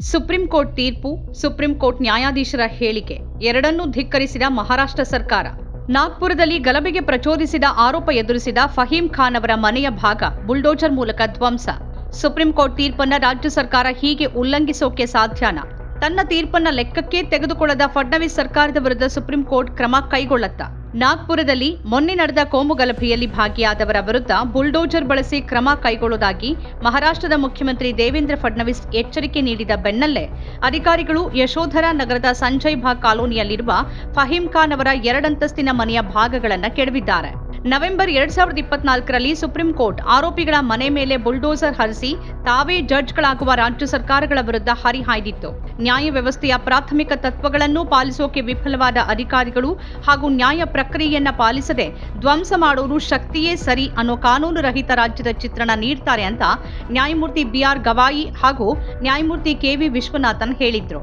Supreme court ತೀರ್ಪು, supreme court ನ್ಯಾಯಾಧೀಶರ ಹೇಳಿಕೆ, ಎರಡನ್ನೂ ಧಿಕ್ಕರಿಸಿದ ಮಹಾರಾಷ್ಟ್ರ ಸರ್ಕಾರ. ನಾಗ್ಪುರದಲ್ಲಿ ಗಲಭೆಗೆ ಪ್ರಚೋದಿಸಿದ ಆರೋಪ ಎದುರಿಸಿದ ಫಹೀಂ ಖಾನ್ ಅವರ ಮನೆಯ ಭಾಗ ಬುಲ್ಡೋಜರ್ ಮೂಲಕ ಧ್ವಂಸ. ಸುಪ್ರೀಂ ಕೋರ್ಟ್ ತೀರ್ಪನ್ನ ರಾಜ್ಯ ಸರ್ಕಾರ ಹೀಗೆ ಉಲ್ಲಂಘಿಸೋಕೆ ಸಾಧ್ಯನಾ? ತನ್ನ ತೀರ್ಪನ್ನ ಲೆಕ್ಕಕ್ಕೆ ತೆಗೆದುಕೊಳ್ಳದ ಫಡ್ನವೀಸ್ ಸರ್ಕಾರದ ವಿರುದ್ಧ ಸುಪ್ರೀಂ ಕೋರ್ಟ್ ಕ್ರಮ ಕೈಗೊಳ್ಳತ್ತಾ? ನಾಗ್ಪುರದಲ್ಲಿ ಮೊನ್ನೆ ನಡೆದ ಕೋಮು ಗಲಭೆಯಲ್ಲಿ ಭಾಗಿಯಾದವರ ವಿರುದ್ಧ ಬುಲ್ಡೋಜರ್ ಬಳಸಿ ಕ್ರಮ ಕೈಗೊಳ್ಳುವುದಾಗಿ ಮಹಾರಾಷ್ಟ್ರದ ಮುಖ್ಯಮಂತ್ರಿ ದೇವೇಂದ್ರ ಫಡ್ನವೀಸ್ ಎಚ್ಚರಿಕೆ ನೀಡಿದ ಬೆನ್ನಲ್ಲೇ ಅಧಿಕಾರಿಗಳು ಯಶೋಧರ ನಗರದ ಸಂಜಯ್ ಭಾಗ್ ಕಾಲೋನಿಯಲ್ಲಿರುವ ಫಹೀಂ ಖಾನ್ ಅವರ ಎರಡಂತಸ್ತಿನ ಮನೆಯ ಭಾಗಗಳನ್ನು ಕೆಡವಿದ್ದಾರೆ. ನವೆಂಬರ್ ಎರಡ್ ಸಾವಿರದ ಇಪ್ಪತ್ನಾಲ್ಕರಲ್ಲಿ ಸುಪ್ರೀಂ ಕೋರ್ಟ್ ಆರೋಪಿಗಳ ಮನೆ ಮೇಲೆ ಬುಲ್ಡೋಸರ್ ಹರಿಸಿ ತಾವೇ ಜಡ್ಜ್ಗಳಾಗುವ ರಾಜ್ಯ ಸರ್ಕಾರಗಳ ವಿರುದ್ಧ ಹರಿಹಾಯ್ದಿತ್ತು ನ್ಯಾಯ ವ್ಯವಸ್ಥೆಯ ಪ್ರಾಥಮಿಕ ತತ್ವಗಳನ್ನು ಪಾಲಿಸೋಕೆ ವಿಫಲವಾದ ಅಧಿಕಾರಿಗಳು ಹಾಗೂ ನ್ಯಾಯ ಪ್ರಕ್ರಿಯೆಯನ್ನ ಪಾಲಿಸದೆ ಧ್ವಂಸ ಮಾಡೋರು ಶಕ್ತಿಯೇ ಸರಿ ಅನ್ನೋ ಕಾನೂನು ರಹಿತ ರಾಜ್ಯದ ಚಿತ್ರಣ ನೀಡ್ತಾರೆ ಅಂತ ನ್ಯಾಯಮೂರ್ತಿ ಬಿಆರ್ ಗವಾಯಿ ಹಾಗೂ ನ್ಯಾಯಮೂರ್ತಿ ಕೆವಿ ವಿಶ್ವನಾಥನ್ ಹೇಳಿದ್ರು.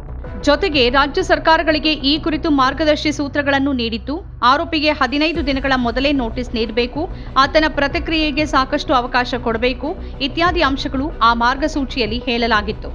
ಜೊತೆಗೆ ರಾಜ್ಯ ಸರ್ಕಾರಗಳಿಗೆ ಈ ಕುರಿತು ಮಾರ್ಗದರ್ಶಿ ಸೂತ್ರಗಳನ್ನು ನೀಡಿತ್ತು. ಆರೋಪಿಗೆ ಹದಿನೈದು ದಿನಗಳ ಮೊದಲೇ ನೋಟಿಸ್ ನೀಡಬೇಕು. ಆತನ ಪ್ರತಿಕ್ರಿಯೆಗೆ ಸಾಕಷ್ಟು ಅವಕಾಶ ಕೊಡಬೇಕು. ಇತ್ಯಾದಿ ಅಂಶಗಳು ಆ ಮಾರ್ಗಸೂಚಿಯಲ್ಲಿ ಹೇಳಲಾಗಿತ್ತು.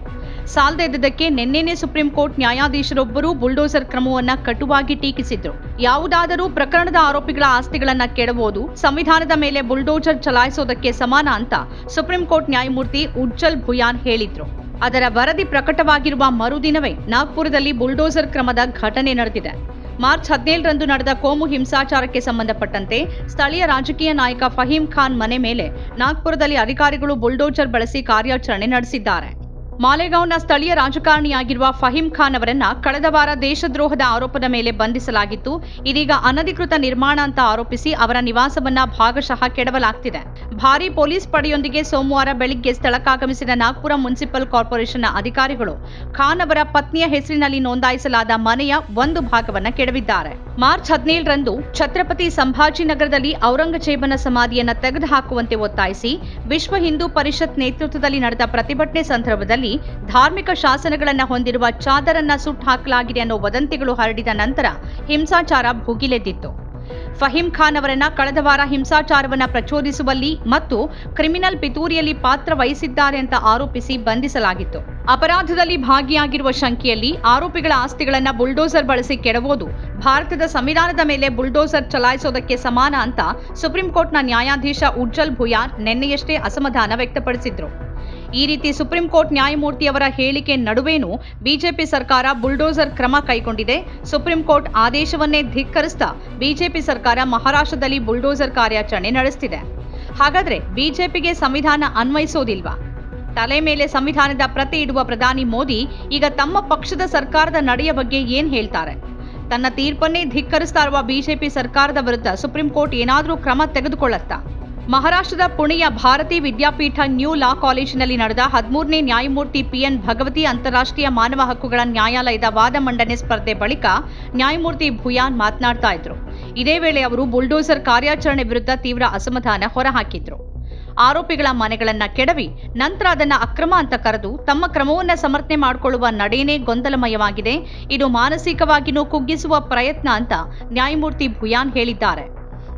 ಸಾಲದೇ ಇದ್ದದಕ್ಕೆ ನಿನ್ನೆನೇ ಸುಪ್ರೀಂ ಕೋರ್ಟ್ ನ್ಯಾಯಾಧೀಶರೊಬ್ಬರು ಬುಲ್ಡೋಸರ್ ಕ್ರಮವನ್ನು ಕಟುವಾಗಿ ಟೀಕಿಸಿದ್ರು. ಯಾವುದಾದರೂ ಪ್ರಕರಣದ ಆರೋಪಿಗಳ ಆಸ್ತಿಗಳನ್ನು ಕೆಡಬಹುದು ಸಂವಿಧಾನದ ಮೇಲೆ ಬುಲ್ಡೋಜರ್ ಚಲಾಯಿಸೋದಕ್ಕೆ ಸಮಾನ ಅಂತ ಸುಪ್ರೀಂ ಕೋರ್ಟ್ ನ್ಯಾಯಮೂರ್ತಿ ಉಜ್ಜಲ್ ಭುಯಾನ್ ಹೇಳಿದ್ರು. ಅದರ ವರದಿ ಪ್ರಕಟವಾಗಿರುವ ಮರುದಿನವೇ ನಾಗ್ಪುರದಲ್ಲಿ ಬುಲ್ಡೋಸರ್ ಕ್ರಮದ ಘಟನೆ ನಡೆದಿದೆ. ಮಾರ್ಚ್ ಹದಿನೇಳರಂದು ನಡೆದ ಕೋಮು ಹಿಂಸಾಚಾರಕ್ಕೆ ಸಂಬಂಧಪಟ್ಟಂತೆ ಸ್ಥಳೀಯ ರಾಜಕೀಯ ನಾಯಕ ಫಹೀಂ ಖಾನ್ ಮನೆ ಮೇಲೆ ನಾಗ್ಪುರದಲ್ಲಿ ಅಧಿಕಾರಿಗಳು ಬುಲ್ಡೋಜರ್ ಬಳಸಿ ಕಾರ್ಯಾಚರಣೆ ನಡೆಸಿದ್ದಾರೆ. ಮಾಲೆಗಾಂವ್ನ ಸ್ಥಳೀಯ ರಾಜಕಾರಣಿಯಾಗಿರುವ ಫಹೀಂ ಖಾನ್ ಅವರನ್ನ ಕಳೆದ ವಾರ ದೇಶದ್ರೋಹದ ಆರೋಪದ ಮೇಲೆ ಬಂಧಿಸಲಾಗಿತ್ತು. ಇದೀಗ ಅನಧಿಕೃತ ನಿರ್ಮಾಣ ಅಂತ ಆರೋಪಿಸಿ ಅವರ ನಿವಾಸವನ್ನ ಭಾಗಶಃ ಕೆಡವಲಾಗ್ತಿದೆ. ಭಾರೀ ಪೊಲೀಸ್ ಪಡೆಯೊಂದಿಗೆ ಸೋಮವಾರ ಬೆಳಿಗ್ಗೆ ಸ್ಥಳಕ್ಕಾಗಮಿಸಿದ ನಾಗ್ಪುರ ಮುನ್ಸಿಪಲ್ ಕಾರ್ಪೊರೇಷನ್ನ ಅಧಿಕಾರಿಗಳು ಖಾನ್ ಅವರ ಪತ್ನಿಯ ಹೆಸರಿನಲ್ಲಿ ನೋಂದಾಯಿಸಲಾದ ಮನೆಯ ಒಂದು ಭಾಗವನ್ನ ಕೆಡವಿದ್ದಾರೆ. ಮಾರ್ಚ್ ಹದಿನೇಳರಂದು ಛತ್ರಪತಿ ಸಂಭಾಜಿನಗರದಲ್ಲಿ ಔರಂಗಜೇಬನ ಸಮಾಧಿಯನ್ನ ತೆಗೆದುಹಾಕುವಂತೆ ಒತ್ತಾಯಿಸಿ ವಿಶ್ವ ಹಿಂದೂ ಪರಿಷತ್ ನೇತೃತ್ವದಲ್ಲಿ ನಡೆದ ಪ್ರತಿಭಟನೆ ಸಂದರ್ಭದಲ್ಲಿ ಧಾರ್ಮಿಕ ಶಾಸನಗಳನ್ನು ಹೊಂದಿರುವ ಚಾದರನ್ನ ಸುಟ್ಟು ಹಾಕಲಾಗಿದೆ ಅನ್ನೋ ವದಂತಿಗಳು ಹರಡಿದ ನಂತರ ಹಿಂಸಾಚಾರ ಭುಗಿಲೆದ್ದಿತ್ತು. ಫಹೀಂ ಖಾನ್ ಅವರನ್ನ ಕಳೆದ ವಾರ ಹಿಂಸಾಚಾರವನ್ನ ಪ್ರಚೋದಿಸುವಲ್ಲಿ ಮತ್ತು ಕ್ರಿಮಿನಲ್ ಪಿತೂರಿಯಲ್ಲಿ ಪಾತ್ರ ವಹಿಸಿದ್ದಾರೆ ಅಂತ ಆರೋಪಿಸಿ ಬಂಧಿಸಲಾಗಿತ್ತು. ಅಪರಾಧದಲ್ಲಿ ಭಾಗಿಯಾಗಿರುವ ಶಂಕೆಯಲ್ಲಿ ಆರೋಪಿಗಳ ಆಸ್ತಿಗಳನ್ನು ಬುಲ್ಡೋಸರ್ ಬಳಸಿ ಕೆಡವೋದು, ಭಾರತದ ಸಂವಿಧಾನದ ಮೇಲೆ ಬುಲ್ಡೋಸರ್ ಚಲಾಯಿಸೋದಕ್ಕೆ ಸಮಾನ ಅಂತ ಸುಪ್ರೀಂ ಕೋರ್ಟ್ನ ನ್ಯಾಯಾಧೀಶ ಉಜ್ಜಲ್ ಭುಯಾರ್ ನಿನ್ನೆಯಷ್ಟೇ ಅಸಮಾಧಾನ ವ್ಯಕ್ತಪಡಿಸಿದ್ರು. ಈ ರೀತಿ ಸುಪ್ರೀಂ ಕೋರ್ಟ್ ನ್ಯಾಯಮೂರ್ತಿಯವರ ಹೇಳಿಕೆ ನಡುವೇನೂ ಬಿಜೆಪಿ ಸರ್ಕಾರ ಬುಲ್ಡೋಸರ್ ಕ್ರಮ ಕೈಗೊಂಡಿದೆ. ಸುಪ್ರೀಂ ಕೋರ್ಟ್ ಆದೇಶವನ್ನೇ ಧಿಕ್ಕರಿಸ್ತಾ ಬಿಜೆಪಿ ಸರ್ಕಾರ ಮಹಾರಾಷ್ಟ್ರದಲ್ಲಿ ಬುಲ್ಡೋಸರ್ ಕಾರ್ಯಾಚರಣೆ ನಡೆಸ್ತಿದೆ. ಹಾಗಾದ್ರೆ ಬಿಜೆಪಿಗೆ ಸಂವಿಧಾನ ಅನ್ವಯಿಸೋದಿಲ್ವಾ? ತಲೆ ಮೇಲೆ ಸಂವಿಧಾನದ ಪ್ರತಿ ಇಡುವ ಪ್ರಧಾನಿ ಮೋದಿ ಈಗ ತಮ್ಮ ಪಕ್ಷದ ಸರ್ಕಾರದ ನಡೆಯ ಬಗ್ಗೆ ಏನ್ ಹೇಳ್ತಾರೆ? ತನ್ನ ತೀರ್ಪನ್ನೇ ಧಿಕ್ಕರಿಸ್ತಾ ಇರುವ ಬಿಜೆಪಿ ಸರ್ಕಾರದ ವಿರುದ್ಧ ಸುಪ್ರೀಂ ಕೋರ್ಟ್ ಏನಾದರೂ ಕ್ರಮ ತೆಗೆದುಕೊಳ್ಳತ್ತಾ? ಮಹಾರಾಷ್ಟ್ರದ ಪುಣೆಯ ಭಾರತಿ ವಿದ್ಯಾಪೀಠ ನ್ಯೂ ಲಾ ಕಾಲೇಜಿನಲ್ಲಿ ನಡೆದ ಹದಿಮೂರನೇ ನ್ಯಾಯಮೂರ್ತಿ ಪಿಎನ್ ಭಗವತಿ ಅಂತಾರಾಷ್ಟ್ರೀಯ ಮಾನವ ಹಕ್ಕುಗಳ ನ್ಯಾಯಾಲಯದ ವಾದ ಮಂಡನೆ ಸ್ಪರ್ಧೆ ಬಳಿಕ ನ್ಯಾಯಮೂರ್ತಿ ಭುಯಾನ್ ಮಾತನಾಡ್ತಾ ಇದ್ರು. ಇದೇ ವೇಳೆ ಅವರು ಬುಲ್ಡೋಸರ್ ಕಾರ್ಯಾಚರಣೆ ವಿರುದ್ಧ ತೀವ್ರ ಅಸಮಾಧಾನ ಹೊರಹಾಕಿದ್ರು. ಆರೋಪಿಗಳ ಮನೆಗಳನ್ನ ಕೆಡವಿ, ನಂತರ ಅದನ್ನ ಅಕ್ರಮ ಅಂತ ಕರೆದು ತಮ್ಮ ಕ್ರಮವನ್ನ ಸಮರ್ಥನೆ ಮಾಡಿಕೊಳ್ಳುವ ನಡೆಯೇ ಗೊಂದಲಮಯವಾಗಿದೆ. ಇದು ಮಾನಸಿಕವಾಗಿಯೂ ಕುಗ್ಗಿಸುವ ಪ್ರಯತ್ನ ಅಂತ ನ್ಯಾಯಮೂರ್ತಿ ಭುಯಾನ್ ಹೇಳಿದ್ದಾರೆ.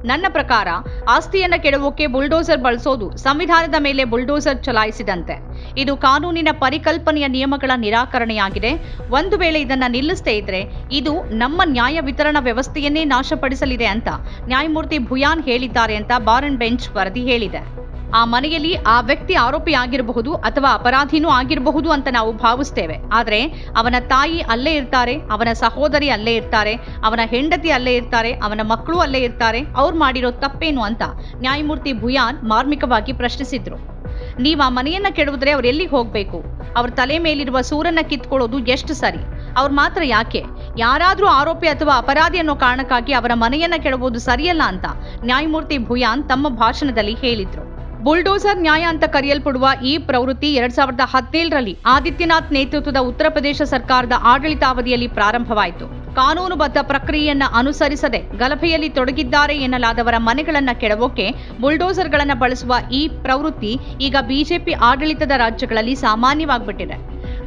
ನನ್ನ ಪ್ರಕಾರ ಆಸ್ತಿಯನ್ನ ಕೆಡವೋಕೆ ಬುಲ್ಡೋಸರ್ ಬಳಸೋದು ಸಂವಿಧಾನದ ಮೇಲೆ ಬುಲ್ಡೋಸರ್ ಚಲಾಯಿಸಿದಂತೆ. ಇದು ಕಾನೂನಿನ ಪರಿಕಲ್ಪನೆಯ ನಿಯಮಗಳ ನಿರಾಕರಣೆಯಾಗಿದೆ. ಒಂದು ವೇಳೆ ಇದನ್ನ ನಿಲ್ಲಿಸದೇ ಇದ್ರೆ ಇದು ನಮ್ಮ ನ್ಯಾಯ ವಿತರಣಾ ವ್ಯವಸ್ಥೆಯನ್ನೇ ನಾಶಪಡಿಸಲಿದೆ ಅಂತ ನ್ಯಾಯಮೂರ್ತಿ ಭುಯಾನ್ ಹೇಳಿದ್ದಾರೆ ಅಂತ ಬಾರನ್ ಬೆಂಚ್ ವರದಿ ಹೇಳಿದೆ. ಆ ಮನೆಯಲ್ಲಿ ಆ ವ್ಯಕ್ತಿ ಆರೋಪಿ ಆಗಿರಬಹುದು ಅಥವಾ ಅಪರಾಧಿನೂ ಆಗಿರಬಹುದು ಅಂತ ನಾವು ಭಾವಿಸ್ತೇವೆ. ಆದರೆ ಅವನ ತಾಯಿ ಅಲ್ಲೇ ಇರ್ತಾರೆ, ಅವನ ಸಹೋದರಿ ಅಲ್ಲೇ ಇರ್ತಾರೆ, ಅವನ ಹೆಂಡತಿ ಅಲ್ಲೇ ಇರ್ತಾರೆ, ಅವನ ಮಕ್ಕಳು ಅಲ್ಲೇ ಇರ್ತಾರೆ, ಅವ್ರು ಮಾಡಿರೋ ತಪ್ಪೇನು ಅಂತ ನ್ಯಾಯಮೂರ್ತಿ ಭುಯಾನ್ ಮಾರ್ಮಿಕವಾಗಿ ಪ್ರಶ್ನಿಸಿದ್ರು. ನೀವು ಆ ಮನೆಯನ್ನ ಕೆಡವಿದ್ರೆ ಅವ್ರು ಎಲ್ಲಿಗೆ ಹೋಗ್ಬೇಕು? ಅವ್ರ ತಲೆ ಮೇಲಿರುವ ಸೂರನ್ನ ಕಿತ್ಕೊಳ್ಳೋದು ಎಷ್ಟು ಸರಿ? ಅವ್ರು ಮಾತ್ರ ಯಾಕೆ? ಯಾರಾದರೂ ಆರೋಪಿ ಅಥವಾ ಅಪರಾಧಿ ಅನ್ನೋ ಕಾರಣಕ್ಕಾಗಿ ಅವರ ಮನೆಯನ್ನ ಕೆಡಬಹುದು ಸರಿಯಲ್ಲ ಅಂತ ನ್ಯಾಯಮೂರ್ತಿ ಭುಯಾನ್ ತಮ್ಮ ಭಾಷಣದಲ್ಲಿ ಹೇಳಿದ್ರು. ಬುಲ್ಡೋಸರ್ ನ್ಯಾಯ ಅಂತ ಕರೆಯಲ್ಪಡುವ ಈ ಪ್ರವೃತ್ತಿ ಎರಡ್ ಸಾವಿರದ ಹದಿನೇಳರಲ್ಲಿ ಆದಿತ್ಯನಾಥ್ ನೇತೃತ್ವದ ಉತ್ತರ ಪ್ರದೇಶ ಸರ್ಕಾರದ ಆಡಳಿತಾವಧಿಯಲ್ಲಿ ಪ್ರಾರಂಭವಾಯಿತು. ಕಾನೂನುಬದ್ಧ ಪ್ರಕ್ರಿಯೆಯನ್ನ ಅನುಸರಿಸದೆ ಗಲಭೆಯಲ್ಲಿ ತೊಡಗಿದ್ದಾರೆ ಎನ್ನಲಾದವರ ಮನೆಗಳನ್ನು ಕೆಡವೋಕೆ ಬುಲ್ಡೋಸರ್ಗಳನ್ನು ಬಳಸುವ ಈ ಪ್ರವೃತ್ತಿ ಈಗ ಬಿಜೆಪಿ ಆಡಳಿತದ ರಾಜ್ಯಗಳಲ್ಲಿ ಸಾಮಾನ್ಯವಾಗಿಬಿಟ್ಟಿದೆ.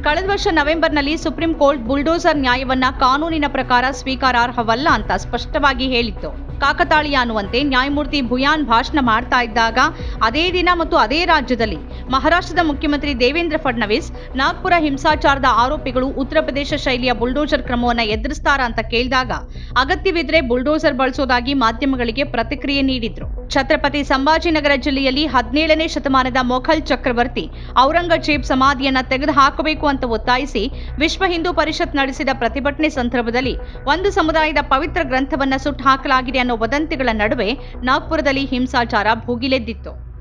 ಕಳೆದ ವರ್ಷ ನವೆಂಬರ್ನಲ್ಲಿ ಸುಪ್ರೀಂ ಕೋರ್ಟ್ ಬುಲ್ಡೋಸರ್ ನ್ಯಾಯವನ್ನ ಕಾನೂನಿನ ಪ್ರಕಾರ ಸ್ವೀಕಾರಾರ್ಹವಲ್ಲ ಅಂತ ಸ್ಪಷ್ಟವಾಗಿ ಹೇಳಿತ್ತು. ಕಾಕತಾಳೀಯ ಅನ್ನುವಂತೆ ನ್ಯಾಯಮೂರ್ತಿ ಭುಯಾನ್ ಭಾಷಣ ಮಾಡ್ತಾ ಇದ್ದಾಗ ಅದೇ ದಿನ ಮತ್ತು ಅದೇ ರಾಜ್ಯದಲ್ಲಿ ಮಹಾರಾಷ್ಟ್ರದ ಮುಖ್ಯಮಂತ್ರಿ ದೇವೇಂದ್ರ ಫಡ್ನವೀಸ್, ನಾಗ್ಪುರ ಹಿಂಸಾಚಾರದ ಆರೋಪಿಗಳು ಉತ್ತರ ಪ್ರದೇಶ ಶೈಲಿಯ ಬುಲ್ಡೋಜರ್ ಕ್ರಮವನ್ನು ಎದುರಿಸ್ತಾರಾ ಅಂತ ಕೇಳಿದಾಗ ಅಗತ್ಯವಿದ್ರೆ ಬುಲ್ಡೋಜರ್ ಬಳಸೋದಾಗಿ ಮಾಧ್ಯಮಗಳಿಗೆ ಪ್ರತಿಕ್ರಿಯೆ ನೀಡಿದ್ರು. ಛತ್ರಪತಿ ಸಂಭಾಜಿನಗರ ಜಿಲ್ಲೆಯಲ್ಲಿ ಹದಿನೇಳನೇ ಶತಮಾನದ ಮೊಘಲ್ ಚಕ್ರವರ್ತಿ ಔರಂಗಜೇಬ್ ಸಮಾಧಿಯನ್ನ ತೆಗೆದುಹಾಕಬೇಕು ಅಂತ ಒತ್ತಾಯಿಸಿ ವಿಶ್ವ ಹಿಂದೂ ಪರಿಷತ್ ನಡೆಸಿದ ಪ್ರತಿಭಟನೆ ಸಂದರ್ಭದಲ್ಲಿ ಒಂದು ಸಮುದಾಯದ ಪವಿತ್ರ ಗ್ರಂಥವನ್ನ ಸುಟ್ಟು ಹಾಕಲಾಗಿದೆ ಅನ್ನೋ ವದಂತಿಗಳ ನಡುವೆ ನಾಗ್ಪುರದಲ್ಲಿ ಹಿಂಸಾಚಾರ ಭುಗಿಲೆದ್ದಿತ್ತು.